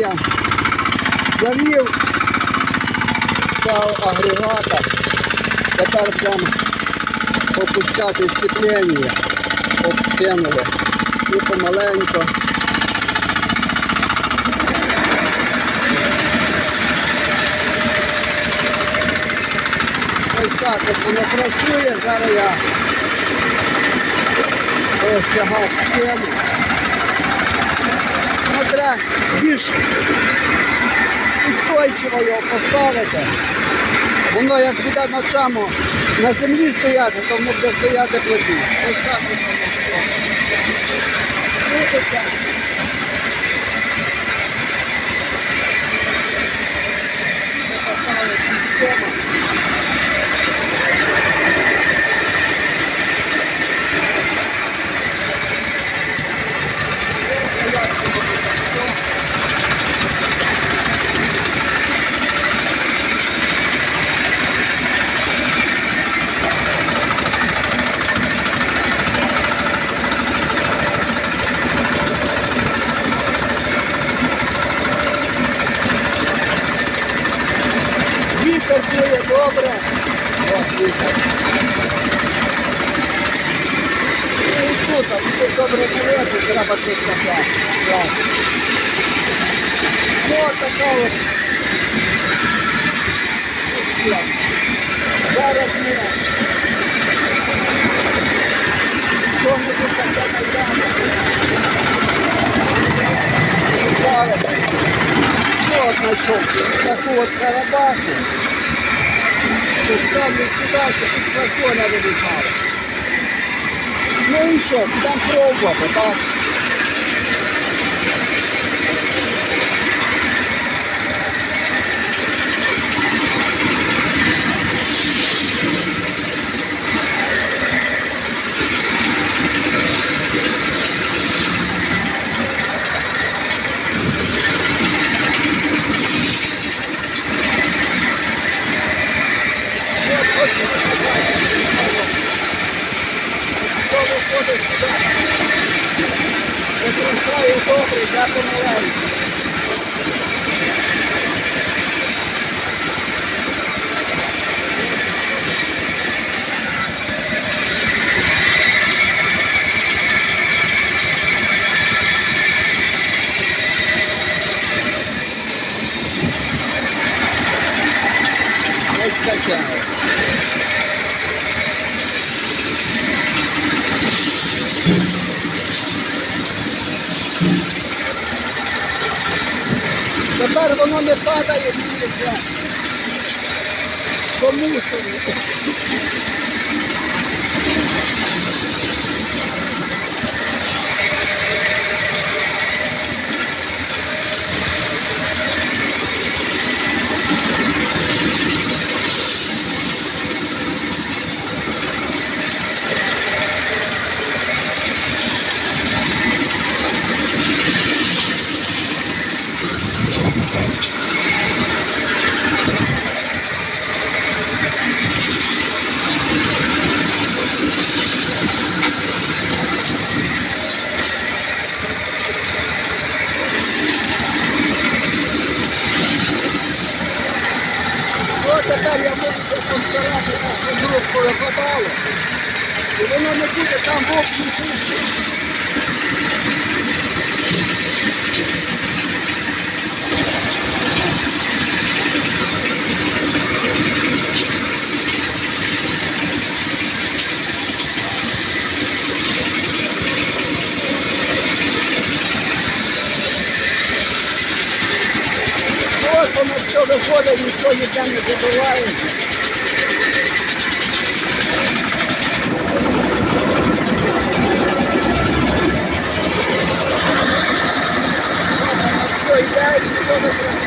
я завів цього агрегата. Тепер прям опускати степлення. Обскинули. І помаленько. Ось так от воно працює. Зараз я розтягав схему. Треба більш устойчиво його поставити. Воно як буде на цьому на землі стояти, то буде стояти плотно. Ось так. Крутиться систему. Вітер дує добре. О, вітер. І тут, добре дивитися, треба тут таке. Так. Ну, от така от. система. Зараз ми. Що ми тут таке? Зараз. Ну, от таку от карабаху. Ставлю сюди, щоб тут платоня вилітала. Ну і що, там пробувати, так? От, ось, Хто виходить сюди? Використаю добре, я помаленьку. Ось таке. Тепер воно не падає більше. Тому що доходить, ніхто ніде не добивається. 5 кілометрів.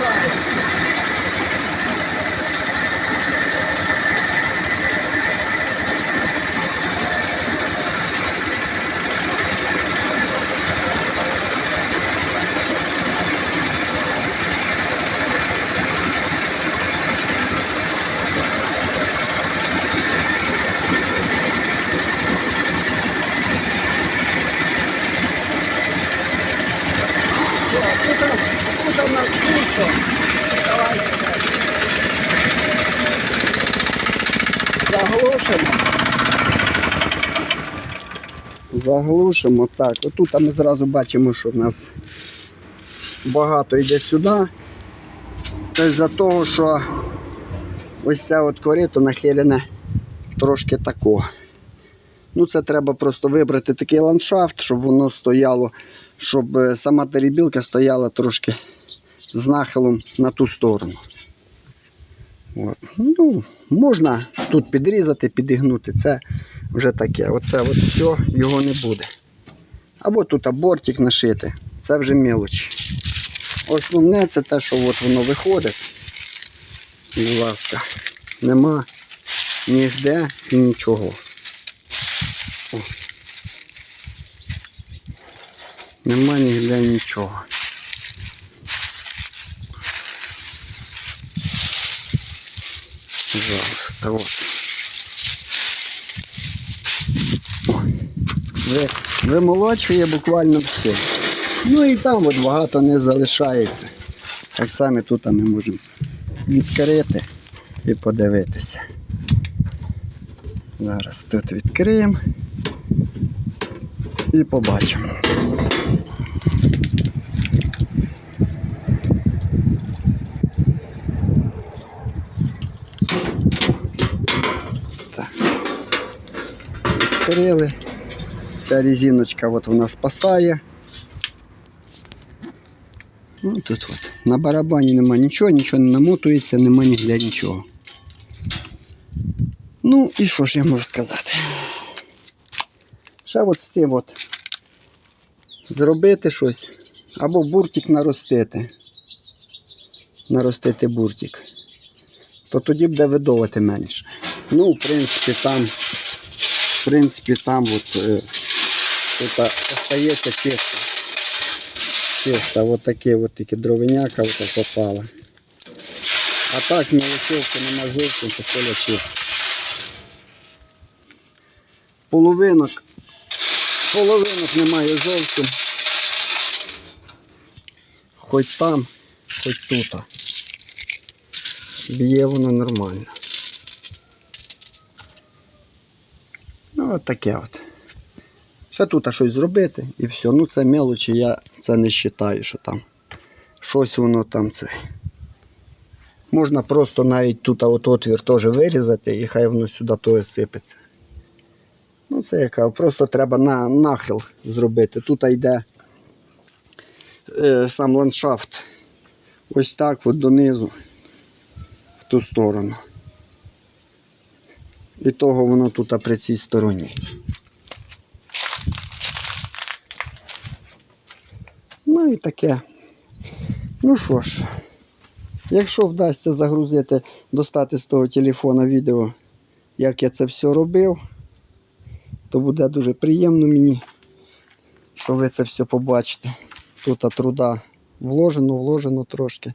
нас пусто. Давайте. Заглушимо. Заглушимо. Так, отут ми зразу бачимо, що в нас багато йде сюди. Це з-за того, що ось це от корито нахилене трошки тако. Ну Це треба просто вибрати такий ландшафт, щоб воно стояло, щоб е, сама перебілка стояла трошки з нахилом на ту сторону. От. Ну, можна тут підрізати, підігнути. Це вже таке. Оце от все, його не буде. Або тут бортик нашити. Це вже мелочі. Основне це те, що от воно виходить. Будь ласка, нема нігде нічого. О. Нема ніде нічого. Пожалуйста, вот. Ви, вимолочує буквально все. Ну і там от багато не залишається. Так само тут ми можемо відкрити і подивитися. Зараз тут відкриємо і побачимо. Відкрили. Ця резиночка от вона спасає. Ну, тут от. На барабані нема нічого, нічого не намотується, нема ніде нічого. Ну і що ж я можу сказати? Ще от з цим от зробити щось. Або буртик наростити. Наростити буртик. То тоді буде видовувати менше. Ну, в принципі, там, в принципі, там от, е, тут остається чисто. Чисто, от таке от тільки дровиняка от попала. А так на мілочовки нема зовсім, то поля чисто. Половинок. Половинок немає зовсім. Хоч там, хоч тут. Б'є воно нормально. От таке от. Ще тут щось зробити і все. Ну це мелочі, я це не вважаю, що там. Щось воно там це. Можна просто навіть тут от отвір теж вирізати і хай воно сюди теж сипеться. Ну, це яка, просто треба на нахил зробити. Тут йде е, сам ландшафт. Ось так от донизу, в ту сторону. І того воно тут при цій стороні. Ну і таке. Ну що ж, якщо вдасться загрузити, достати з того телефона відео, як я це все робив, то буде дуже приємно мені, що ви це все побачите. Тут труда вложено, вложено трошки.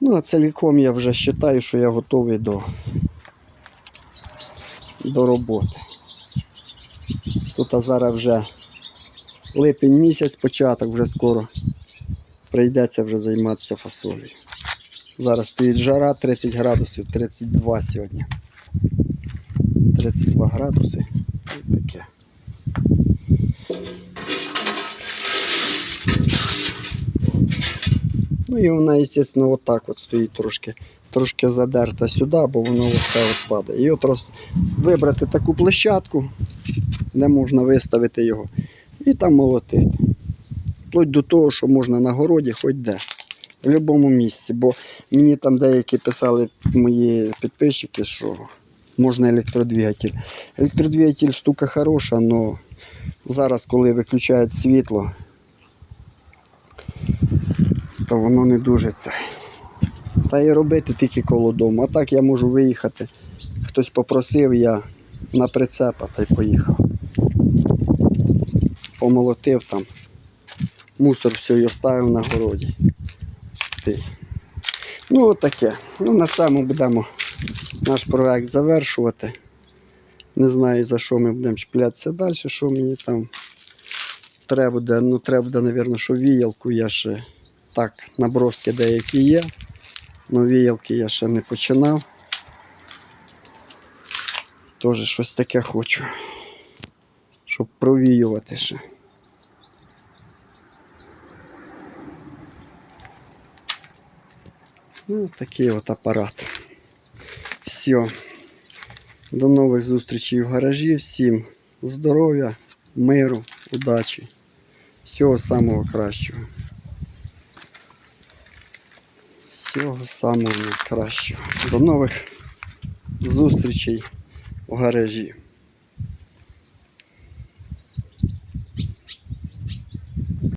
Ну, а цілком я вже вважаю, що я готовий до, до роботи. Тут а зараз вже липень місяць, початок вже скоро прийдеться вже займатися фасолею. Зараз стоїть жара 30 градусів, 32 сьогодні. 32 градуси. І таке. Ну і вона, звісно, отак от стоїть трошки, трошки задерта сюди, бо воно все от падає. І от просто вибрати таку площадку, де можна виставити його, і там молотити. Вплоть до того, що можна на городі, хоч де. В будь-якому місці. Бо мені там деякі писали мої підписчики, що можна електродвигатель. Електродвигатель штука хороша, але зараз, коли виключають світло, то воно не дуже це. Та і робити тільки коло дому. А так я можу виїхати. Хтось попросив, я на прицепа та й поїхав. Помолотив там. Мусор все і оставив на городі. Ти. Ну от таке. Ну на цьому будемо наш проект завершувати. Не знаю за що ми будемо чіплятися далі, що мені там треба буде. Ну треба буде, мабуть, що віялку я ще так, наброски деякі є. але віялки я ще не починав. Теж щось таке хочу. Щоб провіювати ще. Ну, такий от апарат. Все. До нових зустрічей в гаражі. Всім здоров'я, миру, удачі. Всього самого кращого. Всього самого найкращого. До нових зустрічей в гаражі.